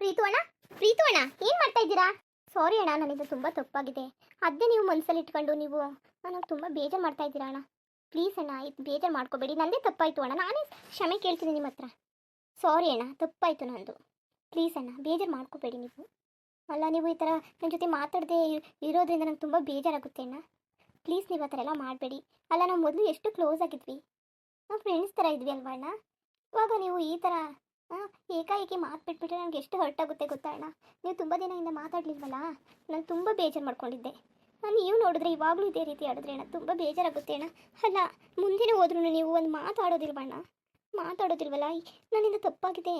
ಪ್ರೀತು ಅಣ್ಣ ಪ್ರೀತು ಅಣ್ಣ, ಏನು ಮಾಡ್ತಾ ಇದ್ದೀರಾ? ಸಾರಿ ಅಣ್ಣ, ನನ್ನಿಂದ ತುಂಬ ತಪ್ಪಾಗಿದೆ. ಅದೇ ನೀವು ಮನಸ್ಸಲ್ಲಿ ಇಟ್ಕೊಂಡು ನೀವು ನನಗೆ ತುಂಬ ಬೇಜಾರು ಮಾಡ್ತಾ ಇದ್ದೀರಾ ಅಣ್ಣ? ಪ್ಲೀಸ್ ಅಣ್ಣ, ಇದು ಬೇಜಾರು ಮಾಡ್ಕೋಬೇಡಿ. ನಂದೇ ತಪ್ಪಾಯಿತು ಅಣ್ಣ. ನಾನೇ ಕ್ಷಮೆ ಕೇಳ್ತೀನಿ ನಿಮ್ಮ ಹತ್ರ. ಸಾರಿ ಅಣ್ಣ, ತಪ್ಪಾಯಿತು ನಂದು. ಪ್ಲೀಸ್ ಅಣ್ಣ, ಬೇಜಾರು ಮಾಡ್ಕೋಬೇಡಿ ನೀವು. ಅಲ್ಲ, ನೀವು ಈ ಥರ ನನ್ನ ಜೊತೆ ಮಾತಾಡದೆ ಇರೋದ್ರಿಂದ ನಂಗೆ ತುಂಬ ಬೇಜಾರಾಗುತ್ತೆ ಅಣ್ಣ. ಪ್ಲೀಸ್ ನೀವು ಆ ಥರ ಎಲ್ಲ ಮಾಡಬೇಡಿ. ಅಲ್ಲ, ನಾವು ಮೊದಲು ಎಷ್ಟು ಕ್ಲೋಸ್ ಆಗಿದ್ವಿ? ನಾವು ಫ್ರೆಂಡ್ಸ್ ಥರ ಇದ್ವಿ ಅಲ್ವಾ ಅಣ್ಣ? ಇವಾಗ ನೀವು ಈ ಥರ ಏಕಾಏಕಿ ಮಾತು ಬಿಟ್ಬಿಟ್ರೆ ನನಗೆ ಎಷ್ಟು ಹರ್ಟ್ ಆಗುತ್ತೆ ಗೊತ್ತಾ ಅಣ್ಣ? ನೀವು ತುಂಬ ದಿನದಿಂದ ಮಾತಾಡಲಿಲ್ವಲ್ಲ? ನಾನು ತುಂಬ ಬೇಜಾರು ಮಾಡ್ಕೊಂಡಿದ್ದೆ. ನಾನು ನೀವು ನೋಡಿದ್ರೆ ಇವಾಗಲೂ ಇದೇ ರೀತಿ ಆಡಿದ್ರೆ ಅಣ್ಣ, ತುಂಬ ಬೇಜಾರಾಗುತ್ತೆ ಅಣ್ಣ. ಅಲ್ಲ, ಮುಂದಿನ ಹೋದ್ರೂ ನೀವು ಒಂದು ಮಾತಾಡೋದಿಲ್ವಣ್ಣ ಮಾತಾಡೋದಿಲ್ವಲ್ಲ ನನ್ನಿಂದ ತಪ್ಪಾಗಿದೆ.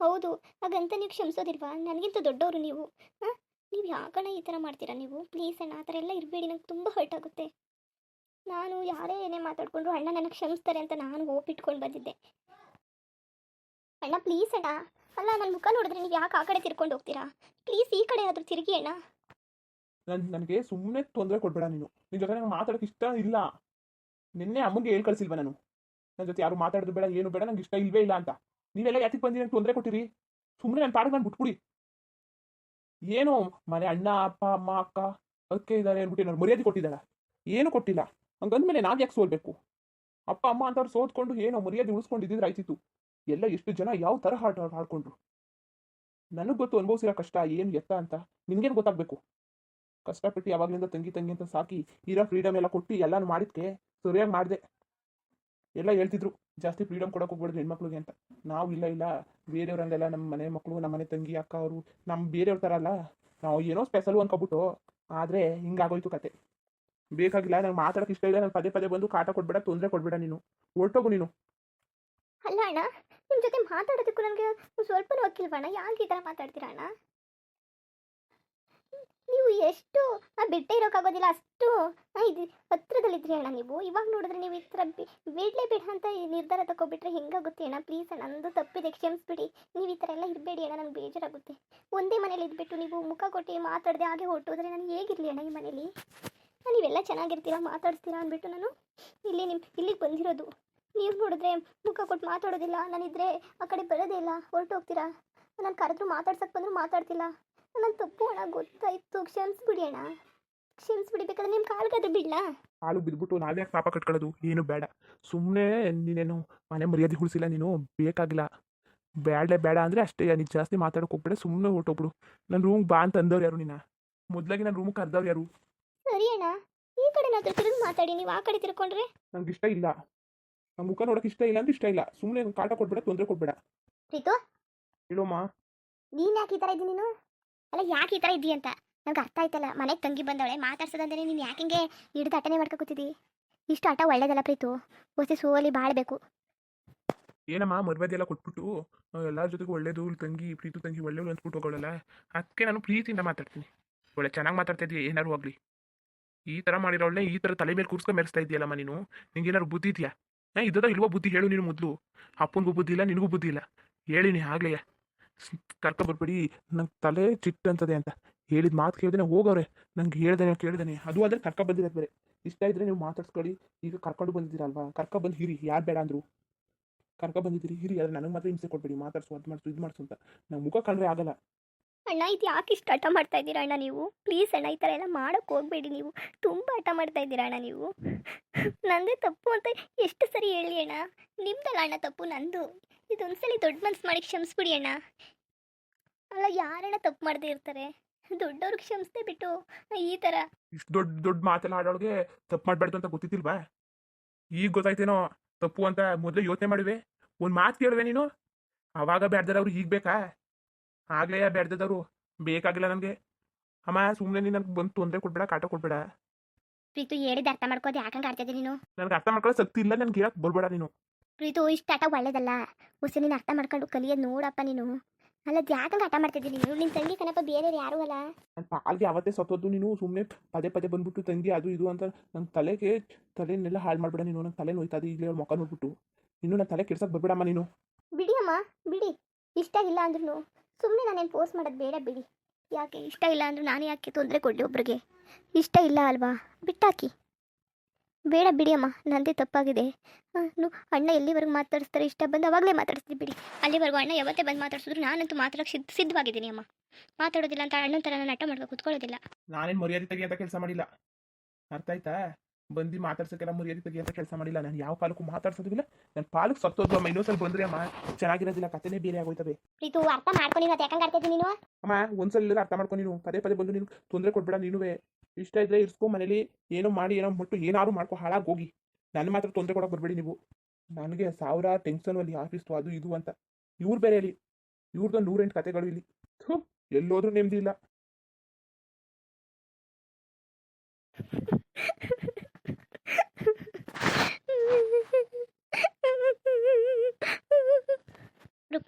ಹೌದು, ಹಾಗಂತ ನೀವು ಕ್ಷಮಿಸೋದಿಲ್ವಾ? ನನಗಿಂತ ದೊಡ್ಡವರು ನೀವು. ಹಾಂ ನೀವು ಯಾಕಣ್ಣ ಈ ಥರ ಮಾಡ್ತೀರಾ ನೀವು? ಪ್ಲೀಸ್ ಅಣ್ಣ, ಆ ಥರ ಎಲ್ಲ ಇರಬೇಡಿ, ನಂಗೆ ತುಂಬ ಹರ್ಟ್ ಆಗುತ್ತೆ ನಾನು ಯಾರೇ ಏನೇ ಮಾತಾಡ್ಕೊಂಡ್ರು ಅಣ್ಣ ನನಗೆ ಕ್ಷಮಿಸ್ತಾರೆ ಅಂತ ನಾನು ಹೋಪ್ ಇಟ್ಕೊಂಡು ಬಂದಿದ್ದೆ. ಅಣ್ಣ ಪ್ಲೀಸ್ ಅಣ್ಣ. ಅಲ್ಲ ನನ್ನ ಮುಖ ನೋಡಿದ್ರೆ ನೀವು ಯಾಕೆ ಆ ಕಡೆ ತಿರ್ಕೊಂಡು ಹೋಗ್ತೀರಾ? ಪ್ಲೀಸ್ ಈ ಕಡೆ ಆದರೂ ತಿರುಗಿ ಅಣ್ಣ. ನನ್, ನನಗೆ ಸುಮ್ಮನೆ ತೊಂದರೆ ಕೊಡ್ಬೇಡ ನೀನು. ನಿನ್ನ ಜೊತೆ ನಂಗೆ ಮಾತಾಡೋಕೆ ಇಷ್ಟ ಇಲ್ಲ. ನಿನ್ನೆ ಅಮ್ಮಗೆ ಹೇಳಿ ಕಳ್ಸಿಲ್ವ ನಾನು. ನನ್ನ ಜೊತೆ ಯಾರು ಮಾತಾಡೋದು ಬೇಡ, ಏನು ಬೇಡ, ನಂಗೆ ಇಷ್ಟ ಇಲ್ವೇ ಇಲ್ಲ ಅಂತ. ನೀವೆಲ್ಲ ಯಾತಿಗೆ ಬಂದು ನಂಗೆ ತೊಂದರೆ ಕೊಟ್ಟಿರಿ? ಸುಮ್ಮನೆ ನನ್ನ ಪಾಡಿಗೆ ನಾನು ಬಿಟ್ಬಿಡಿ. ಏನು ಮನೆ ಅಣ್ಣ, ಅಪ್ಪ, ಅಮ್ಮ, ಅಕ್ಕ ಅದಕ್ಕೆ ಇದ್ದಾರೆ ಅಂದ್ಬಿಟ್ಟು ನಾನು ಮರ್ಯಾದೆ ಕೊಟ್ಟಿದ್ದಾಳ? ಏನು ಕೊಟ್ಟಿಲ್ಲ. ಹಂಗಂದ್ಮೇಲೆ ನಾನು ಯಾಕೆ ಸೋಲ್ಬೇಕು? ಅಪ್ಪ, ಅಮ್ಮ ಅಂತವ್ರು ಸೋತ್ಕೊಂಡು ಏನೋ ಮರ್ಯಾದೆ ಉಳಿಸ್ಕೊಂಡಿದ್ದಿದ್ರೆ ಆಯ್ತಿತ್ತು. ಎಲ್ಲ ಎಷ್ಟು ಜನ ಯಾವ ಥರ ಹಾಡ್ ಹಾಡ್ಕೊಂಡ್ರು? ನನಗೆ ಗೊತ್ತು ಅನುಭವಿಸಿರೋ ಕಷ್ಟ ಏನು ಎತ್ತ ಅಂತ. ನಿನ್ಗೇನು ಗೊತ್ತಾಗಬೇಕು? ಕಷ್ಟಪಟ್ಟು ಯಾವಾಗಲಿಂದ ತಂಗಿ ತಂಗಿ ಅಂತ ಸಾಕಿ ಇರೋ ಫ್ರೀಡಮ್ ಎಲ್ಲ ಕೊಟ್ಟು ಎಲ್ಲಾನು ಮಾಡಿದ್ಕೆ ಸರಿಯಾಗಿ ಮಾಡಿದೆ. ಎಲ್ಲ ಹೇಳ್ತಿದ್ರು, ಜಾಸ್ತಿ ಫ್ರೀಡಮ್ ಕೊಡೋಕೆ ಹೋಗ್ಬಾರ್ದು ಹೆಣ್ಮಕ್ಳಿಗೆ ಅಂತ. ನಾವು ಇಲ್ಲ ಇಲ್ಲ, ಬೇರೆಯವ್ರಂಗೆಲ್ಲ ನಮ್ಮ ಮನೆ ಮಕ್ಕಳು ನಮ್ಮ ಮನೆ ತಂಗಿ, ಅಕ್ಕ, ಅವರು ನಮ್ಮ ಬೇರೆಯವ್ರ ಥರ ಅಲ್ಲ. ನಾವು ಏನೋ ಸ್ಪೆಷಲು ಅನ್ಕೊಬಿಟ್ಟು, ಆದರೆ ಹಿಂಗಾಗೋಯ್ತು ಕತೆ. ಬೇಕಾಗಿಲ್ಲ, ನಂಗೆ ಮಾತಾಡೋಕೆ ಇಷ್ಟ ಇಲ್ಲ ನಾನು ಪದೇ ಪದೇ ಬಂದು ಕಾಟ ಕೊಡ್ಬೇಡ, ತೊಂದರೆ ಕೊಡ್ಬೇಡ ನೀನು. ಹೊರಟೋಗು ನೀನು. ಅಲ್ಲ ಅಣ್ಣ. ನಿಮ್ಮ ಜೊತೆ ಮಾತಾಡೋದಕ್ಕೂ ನನಗೆ ಸ್ವಲ್ಪ ಒಕ್ಕಿಲ್ವಣ್ಣ ಯಾಕೆ ಈ ಥರ ಮಾತಾಡ್ತೀರಾ ಅಣ್ಣ? ನೀವು ಎಷ್ಟು ಬಿಟ್ಟೆ ಇರೋಕ್ಕಾಗೋದಿಲ್ಲ ಅಷ್ಟು ಇದು, ಹತ್ರದಲ್ಲಿದ್ರಿ ಅಣ್ಣ ನೀವು. ಇವಾಗ ನೋಡಿದ್ರೆ ನೀವು ಈ ಥರ ಬಿ- ಬಿಡ್ಲೇಬೇಡ ಅಂತ ನಿರ್ಧಾರ ತಗೋಬಿಟ್ರೆ ಹೆಂಗಾಗುತ್ತೆ ಅಣ್ಣ? ಪ್ಲೀಸ್ ನಂದು ತಪ್ಪಿದೆ, ಕ್ಷಮಿಸ್ಬಿಡಿ. ನೀವು ಈ ಥರ ಎಲ್ಲ ಇರಬೇಡಿ ಅಣ್ಣ ನನಗೆ ಬೇಜಾರಾಗುತ್ತೆ. ಒಂದೇ ಮನೇಲಿ ಇದ್ಬಿಟ್ಟು ನೀವು ಮುಖ ಕೊಟ್ಟು ಮಾತಾಡದೆ ಹಾಗೆ ಹೊರಟೋದ್ರೆ ನಾನು ಹೇಗಿರಲಿ ಅಣ್ಣ ಈ ಮನೇಲಿ? ನೀವೆಲ್ಲ ಚೆನ್ನಾಗಿರ್ತೀರಾ ಮಾತಾಡ್ತೀರಾ ಅಂದ್ಬಿಟ್ಟು ನಾನು ಇಲ್ಲಿ ನಿಮ್ಮ ಇಲ್ಲಿಗೆ ಬಂದಿರೋದು. ನೀವು ನೋಡಿದ್ರೆ ಮುಖ ಕೊಟ್ಟು ಮಾತಾಡೋದಿಲ್ಲ ನಾನಿದ್ರೆ ಆ ಕಡೆ ಬರೋದೇ ಇಲ್ಲ ಹೊರಟು ಹೋಗ್ತೀರಾ? ನಾನು ಕರೆದ್ರು ಮಾತಾಡ್ಸಕ್ಕೆ ಬಂದರೂ ಮಾತಾಡ್ತಿಲ್ಲ. ನನ್ನ ತಪ್ಪು ಅಣ್ಣ ಗೊತ್ತಾಯ್ತು. ಕ್ಷಮಿಸ್ಬಿಡಿ ಅಣ್ಣ. ಕ್ಷಮಿಸ್ಬಿಡಿ ಬೇಕಾದ್ರೆ ನಿಮ್ಮ ಕಾಲ್ಗಾದ್ರೆ ಬಿಡ್ಲಾ ಕಾಲು ಬಿದ್ಬಿಟ್ಟು ನಾವೇ ಪಾಪ ಕಟ್ಕೊಳ್ಳೋದು? ಏನು ಬೇಡ. ಸುಮ್ಮನೆ ನೀನೇನು ಮನೆ ಮರ್ಯಾದೆ ಉಳಿಸಿಲ್ಲ ನೀನು? ಬೇಕಾಗಿಲ್ಲ. ಬೇಡ ಬೇಡ ಅಂದರೆ ಅಷ್ಟೇ. ನೀನು ಜಾಸ್ತಿ ಮಾತಾಡೋಕೆ ಹೋಗ್ಬೇಡ ಸುಮ್ಮನೆ ಹೊರಟೋಗ್ಬಿಡು. ನನ್ನ ರೂಮ್ ಬಾ ಅಂತ ಅಂದವ್ರು ಯಾರು ನಿನ್ನ? ಮೊದಲಾಗಿ ನನ್ನ ರೂಮ್ ಕರೆದವ್ರು ಯಾರು? ಸರಿ ಅಣ್ಣ. ಈ ಕಡೆ ನಾತ್ರ ತಿರುಗಿ ಮಾತಾಡಿ ನೀವು ಆ ಕಡೆ ತಿರ್ಕೊಂಡ್ರೆ? ನಂಗೆ ಇಷ್ಟ ಇಲ್ಲ. ಮುಖ ನೋಡಕ್ಕೆ ಇಷ್ಟ ಇಲ್ಲ ಅಂದ್ರೆ ಇಷ್ಟ ಇಲ್ಲ. ಸುಮ್ಮನೆ ಕಾಟ ಕೊಡ್ಬೇಡ ತೊಂದರೆ ಕೊಡ್ಬೇಡ ಪ್ರೀತು? ಹೇಳೋಮ್ಮ ನೀನು ಯಾಕೆ ಈ ತರ ಇದ್ದೀನಿ ನೀನು? ಅಲ್ಲ ಯಾಕೆ ಈ ತರ ಇದ್ದೀಯ ಅಂತ? ನಂಗೆ ಅರ್ಥ ಆಯ್ತಲ್ಲ. ಮನೆಗೆ ತಂಗಿ ಬಂದವಳೆ ಮಾತಾಡ್ಸೋದಂದ್ರೆ ನೀನು ಯಾಕೆ ಹಿಂಗೆ ಹಿಡಿದು ಅಟನೆ ಮಾಡ್ಕೊ ಕೂತಿದ್ದಿ ಇಷ್ಟು ಆಟ ಒಳ್ಳೇದಲ್ಲ ಪ್ರೀತು. ಹೊಸಿ ಸೋಲಿ ಬಾಳ್ಬೇಕು. ಏನಮ್ಮ ಮರ್ಯಾದೆ ಎಲ್ಲ ಕೊಟ್ಬಿಟ್ಟು ಎಲ್ಲರ ಜೊತೆಗೂ ಒಳ್ಳೇದು ಇವ್ಳ್ ತಂಗಿ ಪ್ರೀತು ತಂಗಿ ಒಳ್ಳೆಯವ್ಳು ಅಂದ್ಬಿಟ್ಟು ಹೋಗೋಳಲ್ಲ? ಅದಕ್ಕೆ ನಾನು ಪ್ರೀತಿಯಿಂದ ಮಾತಾಡ್ತೀನಿ. ಒಳ್ಳೆ ಚೆನ್ನಾಗಿ ಮಾತಾಡ್ತಾ ಇದೀಯ ಏನಾರು ಹೋಗ್ಲಿ ಈ ಥರ ಮಾಡಿರೋಳ್ಳೆ ಈ ಥರ ತಲೆ ಮೇಲೆ ಕೂರ್ಸ್ಕೊಂಡು ಮೆರೆಸ್ತಾ ಇದೆಯಲ್ಲಮ್ಮ ನೀನು? ನಿಂಗೆ ಏನಾದ್ರು ಬುದ್ಧಿ ಇದೆಯಾ? ಹಾಂ ಇದ್ದದ ಇಲ್ವೋ ಬುದ್ಧಿ? ಹೇಳು ನೀನು ಮೊದಲು. ಅಪ್ಪನಿಗೂ ಬುದ್ಧಿ ಇಲ್ಲ, ನಿನಗೂ ಬುದ್ಧಿ ಇಲ್ಲ. ಹೇಳಿನಿ, ಆಗ್ಲೇ. ಕರ್ಕೊಬರ್ಬೇಡಿ ನಂಗೆ ತಲೆ ಚಿಟ್ಟಂತದೆ ಅಂತ ಹೇಳಿದ ಮಾತು ಕೇಳಿದ್ರೆ ಹೋಗವ್ರೆ. ನಂಗೆ ಹೇಳ್ದೇನೆ, ಕೇಳ್ದೇನೆ. ಅದು ಆದರೆ ಕರ್ಕ ಬಂದಿರೋದು ಬೇರೆ. ಇಷ್ಟ ಇದ್ರೆ ನೀವು ಮಾತಾಡ್ಸ್ಕೊಳ್ಳಿ. ಈಗ ಕರ್ಕೊಂಡು ಬಂದಿದ್ದೀರಲ್ವಾ? ಕರ್ಕ ಬಂದು ಹಿರಿ. ಯಾರು ಬೇಡ ಅಂದರು. ಕರ್ಕ ಬಂದಿದ್ದೀರಿ, ಹಿರಿ. ಆದರೆ ನನಗೆ ಮಾತ್ರ ಹಿಂಸೆ ಕೊಡ್ಬೇಡಿ. ಮಾತಾಡ್ಸು, ಅದು ಮಾಡಿಸು, ಇದು ಮಾಡಿಸು ಅಂತ. ನಂಗೆ ಮುಖ ಕಂಡ್ರೆ ಆಗಲ್ಲ. ಅಣ್ಣ, ಇದು ಯಾಕೆ ಇಷ್ಟು ಹಠ ಮಾಡ್ತಾ ಇದ್ದೀರಾ ಅಣ್ಣ ನೀವು? ಪ್ಲೀಸ್ ಅಣ್ಣ, ಈ ಥರ ಎಲ್ಲ ಮಾಡೋಕ್ಕೆ ಹೋಗಬೇಡಿ ನೀವು. ತುಂಬ ಹಠ ಮಾಡ್ತಾ ಇದ್ದೀರಾ ಅಣ್ಣ ನೀವು? ನಂದೇ ತಪ್ಪು ಅಂತ ಎಷ್ಟು ಸರಿ ಹೇಳಿ ಅಣ್ಣ? ನಿಮ್ದಲ್ಲ ಅಣ್ಣ ತಪ್ಪು, ನಂದು. ಇದೊಂದ್ಸಲಿ ದೊಡ್ಡ ಮನ್ಸು ಮಾಡಿ ಕ್ಷಮಿಸ್ಬಿಡಿ ಅಣ್ಣ. ಅಲ್ಲ, ಯಾರಣ್ಣ ತಪ್ಪು ಮಾಡದೇ ಇರ್ತಾರೆ? ದೊಡ್ಡವ್ರಿಗೆ ಕ್ಷಮಿಸ್ದೆ ಬಿಟ್ಟು, ಈ ಥರ. ಇಷ್ಟು ದೊಡ್ಡ ದೊಡ್ಡ ಮಾತೆಲ್ಲ ಆಡೋಳಿಗೆ ತಪ್ಪು ಮಾಡಬಾರ್ದು ಅಂತ ಗೊತ್ತಿತ್ತಿಲ್ವಾ ಈಗ ಗೊತ್ತಾಯ್ತೇನೋ? ತಪ್ಪು ಅಂತ ಮೊದಲು ಯೋಚನೆ ಮಾಡಿವೆ. ಒಂದು ಮಾತು ಕೇಳುವೆ ನೀನು? ಅವಾಗ ಅವ್ರು ಈಗ ಬೇಕಾ? ಆಗ್ಲೇ ಬೇಡ್ದದವರು ಬೇಕಾಗಿಲ್ಲ ನನಗೆ ಅಮ್ಮ ಸುಮ್ಮನೆ ನೀನು ನನಗೆ ಬಂದು ತೊಂದರೆ ಕೊಡ್ಬೇಡ ಕಾಟ ಕೊಡ್ಬೇಡ. ಪ್ರೀತು ಹೇಳಿದ ಅರ್ಥ ಮಾಡ್ಕೋದು ಯಾಕಂಗೆ ಆಡ್ತಿದ್ದೆ ನೀನು? ನನಗೆ ಅರ್ಥ ಮಾಡ್ಕೊಳ್ಳೋ ಶಕ್ತಿ ಇಲ್ಲ ನನ್ಗೆ ಹೇಳಕ್ ಬರ್ಬೇಡ ನೀನು. ಪ್ರೀತು ಇಷ್ಟು ಆಟ ಒಳ್ಳೇದಲ್ಲ. ಉಸಿ ನೀನು ಅರ್ಥ ಮಾಡ್ಕೊಂಡು ಕಲಿಯೋದು ನೋಡಪ್ಪ ನೀನು. ಅಲ್ಲ ಯಾಕಂಗೆ ಆಟ ಮಾಡ್ತಿದ್ದೀನಿ ನೀನು? ನಿನ್ನ ತಂಗಿ ಕಣಪ್ಪ ಬೇರೆ ಯಾರು ಅಲ್ಲ. ನನ್ನ ಪಾಲ್ಗೆ ಅವತ್ತೇ ಸತ್ತೋದು ನೀನು ಸುಮ್ಮನೆ ಪದೇ ಪದೇ ಬಂದ್ಬಿಟ್ಟು ತಂಗಿ ಅದು ಇದು ಅಂತ. ನನ್ನ ತಲೆಗೆ ತಲೆನೆಲ್ಲ ಹಾಳು ಮಾಡ್ಬೇಡ ನೀನು. ನನ್ನ ತಲೆ ನೋಯ್ತದೆ ಈಗಲೇ ಅವ್ಳ ಮುಖ ನೋಡ್ಬಿಟ್ಟು. ಇನ್ನು ನನ್ನ ತಲೆ ಕೆಡ್ಸಕ್ಕೆ ಬರ್ಬೇಡಮ್ಮ ನೀನು. ಬಿಡಿ ಅಮ್ಮ ಬಿಡಿ. ಇಷ್ಟ ಇಲ್ಲ ಅಂದ್ರೂ ಸುಮ್ಮನೆ ನಾನೇನು ಪೋಸ್ಟ್ ಮಾಡೋದು ಬೇಡ ಬಿಡಿ. ಯಾಕೆ? ಇಷ್ಟ ಇಲ್ಲ ಅಂದರೆ ನಾನು ಯಾಕೆ ತೊಂದರೆ ಕೊಡಲಿ ಒಬ್ರಿಗೆ? ಇಷ್ಟ ಇಲ್ಲ ಅಲ್ವಾ? ಬಿಟ್ಟಾಕಿ. ಬೇಡ ಬಿಡಿ ಅಮ್ಮ, ನಂದೇ ತಪ್ಪಾಗಿದೆ. ಅಣ್ಣ ಎಲ್ಲಿವರೆಗೂ ಮಾತಾಡಿಸ್ತಾರೆ? ಇಷ್ಟ ಬಂದು ಅವಾಗಲೇ ಮಾತಾಡಿಸ್ತೀವಿ ಬಿಡಿ. ಅಲ್ಲಿವರೆಗೂ ಅಣ್ಣ ಯಾವತ್ತೇ ಬಂದು ಮಾತಾಡಿಸಿದ್ರು ನಾನಂತೂ ಮಾತಾಡೋಕೆ ಸಿದ್ಧ, ಸಿದ್ಧವಾಗಿದ್ದೀನಿ ಅಮ್ಮ. ಮಾತಾಡೋದಿಲ್ಲ ಅಂತ ಅಣ್ಣನ ಥರ ನಾನು ನಟ ಮಾಡ್ಕೊಂಡು ಕೂತ್ಕೊಳ್ಳೋದಿಲ್ಲ. ನಾನೇನು ಮರ್ಯಾದೆ ತೆಗಿ ಅಂತ ಕೆಲಸ ಮಾಡಿಲ್ಲ. ಅರ್ಥ ಆಯ್ತಾ? ಬಂದು ಮಾತಾಡ್ಸೋಕ್ಕೆಲ್ಲ ಮರ್ಯಾದೆ ತೆಗಿಯಂತ ಕೆಲಸ ಮಾಡಿಲ್ಲ. ನಾನು ಯಾವ ಕಾಲಕ್ಕೂ ಮಾತಾಡ್ಸೋದಿಲ್ಲ. ನನ್ನ ಪಾಲಕ್ಕೆ ಸತ್ತೋದು ಅಮ್ಮ ಇನ್ನೊಂದ್ಸಲ ಬಂದ್ರೆ ಅಮ್ಮ ಚೆನ್ನಾಗಿರೋದಿಲ್ಲ. ಕಥೆನೇ ಬೇರೆ ಆಗೋಯ್ತವೆ ಪ್ರೀತು ಅರ್ಥ ಮಾಡ್ಕೊಂಡು ಯಾಕಂಗೆ ನೀನು? ಅಮ್ಮ ಒಂದ್ಸಲ ಅರ್ಥ ಮಾಡ್ಕೊಂಡು ನೀನು. ಪದೇ ಪದೇ ಬಂದು ನೀನು ತೊಂದರೆ ಕೊಡ್ಬೇಡ ನೀನುವೇ. ಇಷ್ಟ ಇದ್ರೆ ಇರ್ಸ್ಕೊ ಮನೇಲಿ. ಏನೋ ಮಾಡಿ ಏನೋ ಮುಟ್ಟು ಏನಾದ್ರು ಮಾಡ್ಕೊ ಹಾಳಾಗಿ ಹೋಗಿ. ನಾನು ಮಾತ್ರ ತೊಂದರೆ ಕೊಡೋಕೆ ಬರಬೇಡಿ ನೀವು. ನನಗೆ ಸಾವಿರ ಟೆನ್ಷನ್ ಅಲ್ಲಿ ಆಫೀಸ್ ಅದು ಇದು ಅಂತ. ಇವ್ರು ಬೇರೆ ಇಲ್ಲಿ ಇವ್ರದ್ದು ನೂರೆಂಟು ಕತೆಗಳು ಇಲ್ಲಿ. ಎಲ್ಲೋದ್ರೂ ನೆಮ್ಮದಿ ಇಲ್ಲ.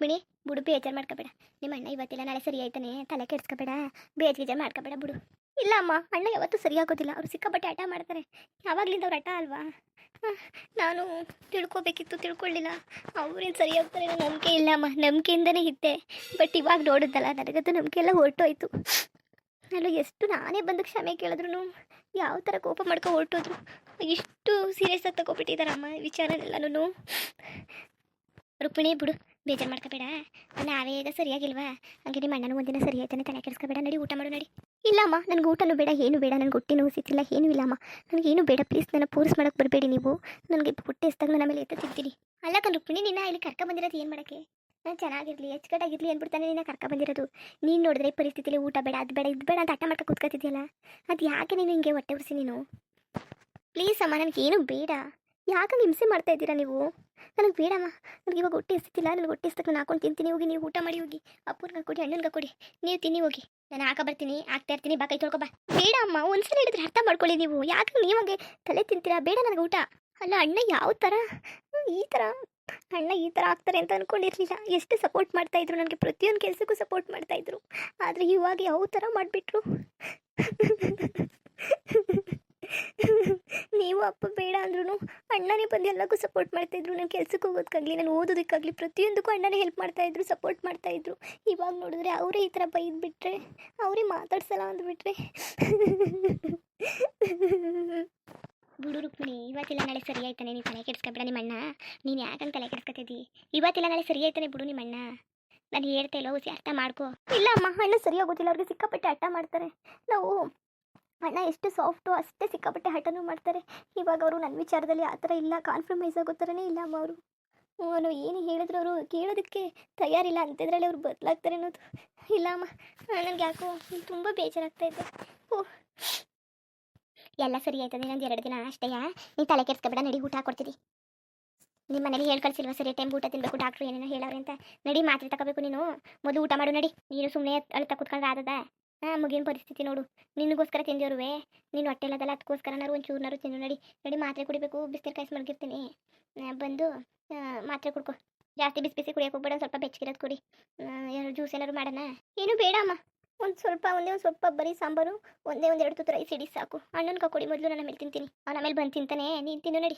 ರುಕ್ಮಿಣಿ ಬಿಡು, ಬೇಜಾರು ಮಾಡ್ಕೋಬೇಡ. ನಿಮ್ಮ ಅಣ್ಣ ಇವತ್ತಿಲ್ಲ, ನಾಳೆ ಸರಿ ಆಯ್ತಾನೆ. ತಲೆ ಕೆಡ್ಸ್ಕೋಬೇಡ. ಬೇಜ್ ಗೀಜಾರು ಮಾಡ್ಕೋಬೇಡ ಬಿಡು. ಇಲ್ಲ ಅಮ್ಮ, ಅಣ್ಣ ಯಾವತ್ತೂ ಸರಿ ಆಗೋದಿಲ್ಲ. ಅವ್ರು ಸಿಕ್ಕಾಪಟ್ಟೆ ಆಟ ಮಾಡ್ತಾರೆ. ಯಾವಾಗ್ಲಿಂದ ಅವ್ರು ಆಟ ಅಲ್ವಾ? ನಾನು ತಿಳ್ಕೊಬೇಕಿತ್ತು ತಿಳ್ಕೊಳ್ಳಿಲ್ಲ ಅವ್ರೇನು ಸರಿ ಹೋಗ್ತಾರೆ ನಂಬಿಕೆ ಇಲ್ಲ ಅಮ್ಮ. ನಂಬಿಕೆಯಿಂದನೇ ಇದ್ದೆ. ಬಟ್ ಇವಾಗ ನೋಡಿದ್ದಲ್ಲ ನನಗಂತೂ ನಂಬಿಕೆ ಎಲ್ಲ ಹೊರಟೋಯ್ತು. ನಾನು ಎಷ್ಟು ನಾನೇ ಬಂದು ಕ್ಷಮೆ ಕೇಳಿದ್ರು ಯಾವ ಥರ ಕೋಪ ಮಾಡ್ಕೊ ಹೊರಟೋದ್ರು. ಇಷ್ಟು ಸೀರಿಯಸ್ ಆಗಿ ತಗೊಬಿಟ್ಟಿದ್ದಾರಮ್ಮ ವಿಚಾರನೆಲ್ಲನೂ ರುಕ್ಮಿಣಿ, ಬಿಡು. ಬೇಜಾರು ಮಾಡ್ಕೋಬೇಡ. ನಾವೇ ಈಗ ಸರಿಯಾಗಿಲ್ವಾ? ಹಂಗೆ ನಿಮ್ಮ ಅಣ್ಣನೂ ಒಂದಿನ ಸರಿ ಆಯ್ತಾನೆ ತಲೆ ಕೆಡಿಸ್ಕೋಬೇಡ. ನಡಿ, ಊಟ ಮಾಡು, ನಡಿ. ಇಲ್ಲಮ್ಮ ನನಗೆ ಊಟನೂ ಬೇಡ, ಏನು ಬೇಡ, ನನಗೆ ಹೊಟ್ಟೆ ಸಿಕ್ಕಿಲ್ಲ ಏನೂ ಇಲ್ಲಮ್ಮ ಏನು ಬೇಡ ಪ್ಲೀಸ್ ನನ್ನ ಪೂರ್ಸ್ ಮಾಡೋಕ್ಕೆ ಬರಬೇಡಿ ನೀವು. ನನಗೆ ಹೊಟ್ಟೆ ಎಸ್ದಾಗ ನನ್ನ ಮೇಲೆ ಎತ್ತ ತಿಂತೀನಿ ಅಲ್ಲ ಕಣ್ ರುಕ್ಮಿಣಿ ನಿನ್ನ ಇಲ್ಲಿ ಕರ್ಕ ಬಂದಿರೋದು ಏನು ಮಾಡೋಕ್ಕೆ? ನಾನು ಚೆನ್ನಾಗಿರಲಿ ಹೆಚ್ಚುಕಟ್ಟಾಗಿರಲಿ ಅಂದ್ಬಿಡ್ತಾನೆ ನಿನ್ನ ಕರ್ಕ ಬಂದಿರೋದು. ನೀನು ನೋಡಿದ್ರೆ ಈ ಪರಿಸ್ಥಿತಿಲಿ ಊಟ ಬೇಡ, ಅದು ಬೇಡ, ಇದು ಬೇಡ ಅಂತ ಆಟ ಮಾಡ್ಕೊ ಕೂತ್ಕೊತಿದ್ಯಲ್ಲ. ಅದು ಯಾಕೆ ನೀನು ಹಿಂಗೆ ಹೊಟ್ಟೆ ಉರಿಸಿ ನೀನು? ಪ್ಲೀಸ್ ಅಮ್ಮ ನನಗೇನು ಬೇಡ. ಯಾಕೆ ಹಿಂಸೆ ಮಾಡ್ತಾ ಇದ್ದೀರಾ ನೀವು? ನನಗೆ ಬೇಡಮ್ಮ. ನನಗೆ ಇವಾಗ ಹೊಟ್ಟೆ ಎಸ್ತಿಲ್ಲ ನನಗೆ ಹೊಟ್ಟೆ ಎಸ್ತಕ್ಕೆ ನಾನು ಹಾಕೊಂಡು ತಿಂತೀನಿ. ಹೋಗಿ ನೀವು ಊಟ ಮಾಡಿ ಹೋಗಿ. ಅಪ್ಪನಿಗೆ ಕೊಡಿ, ಅಣ್ಣನಿಗೆ ಕೊಡಿ. ನೀವು ತಿನ್ನಿ ಹೋಗಿ. ನಾನು ಹಾಕ ಬರ್ತೀನಿ. ಆಗ್ತಾ ಇರ್ತೀನಿ. ಬಾ, ಕೈ ತೊಳ್ಕೊ ಬಾ. ಬೇಡ ಅಮ್ಮ ಒಂದ್ಸಲ ಹೇಳಿದ್ರೆ ಅರ್ಥ ಮಾಡ್ಕೊಳ್ಳಿ ನೀವು. ಯಾಕೆ ನೀವಾಗೆ ತಲೆ ತಿಂತೀರಾ? ಬೇಡ ನನಗೆ ಊಟ. ಅಲ್ಲ, ಅಣ್ಣ ಯಾವ ಥರ ಈ ಥರ ಅಣ್ಣ ಈ ಥರ ಆಗ್ತಾರೆ ಅಂತ ಅನ್ಕೊಂಡಿರಲಿಲ್ಲ. ಎಷ್ಟು ಸಪೋರ್ಟ್ ಮಾಡ್ತಾ ಇದ್ರು ನನಗೆ. ಪ್ರತಿಯೊಂದು ಕೆಲಸಕ್ಕೂ ಸಪೋರ್ಟ್ ಮಾಡ್ತಾ ಇದ್ರು. ಆದರೆ ಇವಾಗ ಯಾವ ಥರ ಮಾಡಿಬಿಟ್ರು? ನೀವು ಅಪ್ಪ ಬೇಡ ಅಂದ್ರೂ ಅಣ್ಣನೇ ಬಂದು ಎಲ್ಲಕ್ಕೂ ಸಪೋರ್ಟ್ ಮಾಡ್ತಾ ಇದ್ರು. ನಾನು ಕೆಲ್ಸಕ್ಕೆ ಹೋಗೋದಕ್ಕಾಗಲಿ ನಾನು ಓದೋದಕ್ಕಾಗಲಿ ಪ್ರತಿಯೊಂದಕ್ಕೂ ಅಣ್ಣನೇ ಹೆಲ್ಪ್ ಮಾಡ್ತಾ ಇದ್ರು ಸಪೋರ್ಟ್ ಮಾಡ್ತಾ ಇದ್ರು. ಇವಾಗ ನೋಡಿದ್ರೆ ಅವರೇ ಈ ಥರ ಬೈದು ಬಿಟ್ರೆ ಅವರೇ ಮಾತಾಡ್ಸಲ್ಲ ಅಂದ್ಬಿಟ್ರೆ. ಬಿಡು ರುಕ್ಮಿಣಿ ಇವತ್ತಿಲ್ಲ ನಾಳೆ ಸರಿ ಆಯ್ತಾನೆ ನೀನು ತಲೆ ಕೆಡಿಸ್ಕೊಬೇಡ ನಿಮ್ಮ ಅಣ್ಣ ನೀನು ಯಾಕಂತ ತಲೆ ಕೆಡಿಸ್ಕೊತಿದ್ದಿ? ಇವತ್ತಿಲ್ಲ ನಾಳೆ ಸರಿ ಆಯ್ತಾನೆ ಬಿಡು ನಿಮ್ಮ ಅಣ್ಣ ನಾನು ಹೇಳ್ತಾ ಇಲ್ಲ ಹುಸಿ ಅರ್ಥ ಮಾಡ್ಕೋ. ಇಲ್ಲ ಅಮ್ಮ ಅಣ್ಣ ಸರಿ ಆಗೋದಿಲ್ಲ ಅವ್ರಿಗೆ ಸಿಕ್ಕಾಪಟ್ಟೆ ಹಠ ಮಾಡ್ತಾರೆ. ನಾವು ಅಣ್ಣ, ಎಷ್ಟು ಸಾಫ್ಟು ಅಷ್ಟೇ ಸಿಕ್ಕಾಪಟ್ಟೆ ಹಠನೂ ಮಾಡ್ತಾರೆ. ಇವಾಗ ಅವರು ನನ್ನ ವಿಚಾರದಲ್ಲಿ ಆ ಥರ ಇಲ್ಲ ಕಾನ್ಫ್ರಮೈಸ್ ಆಗೋ ಥರನೇ ಇಲ್ಲ ಅಮ್ಮ ಅವರು. ಅವನು ಏನು ಹೇಳಿದ್ರು ಅವರು ಕೇಳೋದಕ್ಕೆ ತಯಾರಿಲ್ಲ ಅಂತಿದ್ರಲ್ಲಿ ಅವ್ರು ಬದಲಾಗ್ತಾರೆ ಅನ್ನೋದು. ಇಲ್ಲ ಅಮ್ಮ, ನನಗೆ ಯಾಕೋ ತುಂಬ ಬೇಜಾರಾಗ್ತಾ ಇದೆ. ಓಹ್ ಎಲ್ಲ ಸರಿ ಆಯ್ತದೆ ಇನ್ನೊಂದು ಎರಡು ದಿನ ಅಷ್ಟೇಯಾ ನೀ ತಲೆ ಕೆಡ್ಸ್ಕೊಬೇಡ, ನಡಿ ಊಟ ಹಾಕೊಡ್ತೀರಿ ನಿಮ್ಮ ಮನೇಲಿ ಹೇಳ್ಕಳ್ಸಿಲ್ವಾ ಸರಿ, ಟೈಮ್ ಊಟ ತಿನ್ಬೇಕು ಡಾಕ್ಟ್ರು ಏನೇನೋ ಹೇಳವ್ರೆ ಅಂತ. ನಡಿ ಮಾತ್ರೆ ತಗೋಬೇಕು ನೀನು. ಮೊದಲು ಊಟ ಮಾಡು, ನಡಿ. ನೀನು ಸುಮ್ಮನೆ ಅಳ್ತಾ ಕುತ್ಕೊಂಡ್ರೆ ಆದದ? ಹಾಂ ಮುಗಿನ ಪರಿಸ್ಥಿತಿ ನೋಡು. ನಿನಗೋಸ್ಕರ ತಿಂದಿರುವೆ. ನೀನು ಹೊಟ್ಟೆ ಇಲ್ಲದಲ್ಲ ಅದಕ್ಕೋಸ್ಕರನಾರು ಒಂದು ಚೂರ್ನಾರು ತಿನ್ನು, ನಡಿ. ನಡಿ, ಮಾತ್ರೆ ಕುಡಿಬೇಕು. ಬಿಸಿನೀರು ಕಾಯಿಸಿ ಮಡಗಿರ್ತೀನಿ ಬಂದು ಮಾತ್ರೆ ಕುಡ್ಕೊ. ಜಾಸ್ತಿ ಬಿಸಿ ಬಿಸಿ ಕುಡಿಯೋಕೆ ಹೋಗ್ಬೇಡ ಸ್ವಲ್ಪ ಬೆಚ್ಚಗಿರೋದು ಕುಡಿ. ಏನಾದ್ರು ಜ್ಯೂಸ್ ಏನಾದ್ರು ಮಾಡೋಣ? ಏನು ಬೇಡ, ಅಮ್ಮ. ಒಂದು ಸ್ವಲ್ಪ, ಒಂದೇ ಒಂದು ಸ್ವಲ್ಪ ಬರೀ ಸಾಂಬಾರು, ಒಂದೇ ಒಂದು ಎರಡು ತುತ್ತು ರೈಸ್ ಇಡಿ ಸಾಕು. ಅಣ್ಣನ ಕೊಡಿ, ಮೊದಲು ನಾನು ಆಮೇಲೆ ತಿಂತೀನಿ. ಅವನ ಆಮೇಲೆ ಬಂದು ತಿಂತಾನೆ. ನೀನು ತಿನ್ನು, ನಡಿ.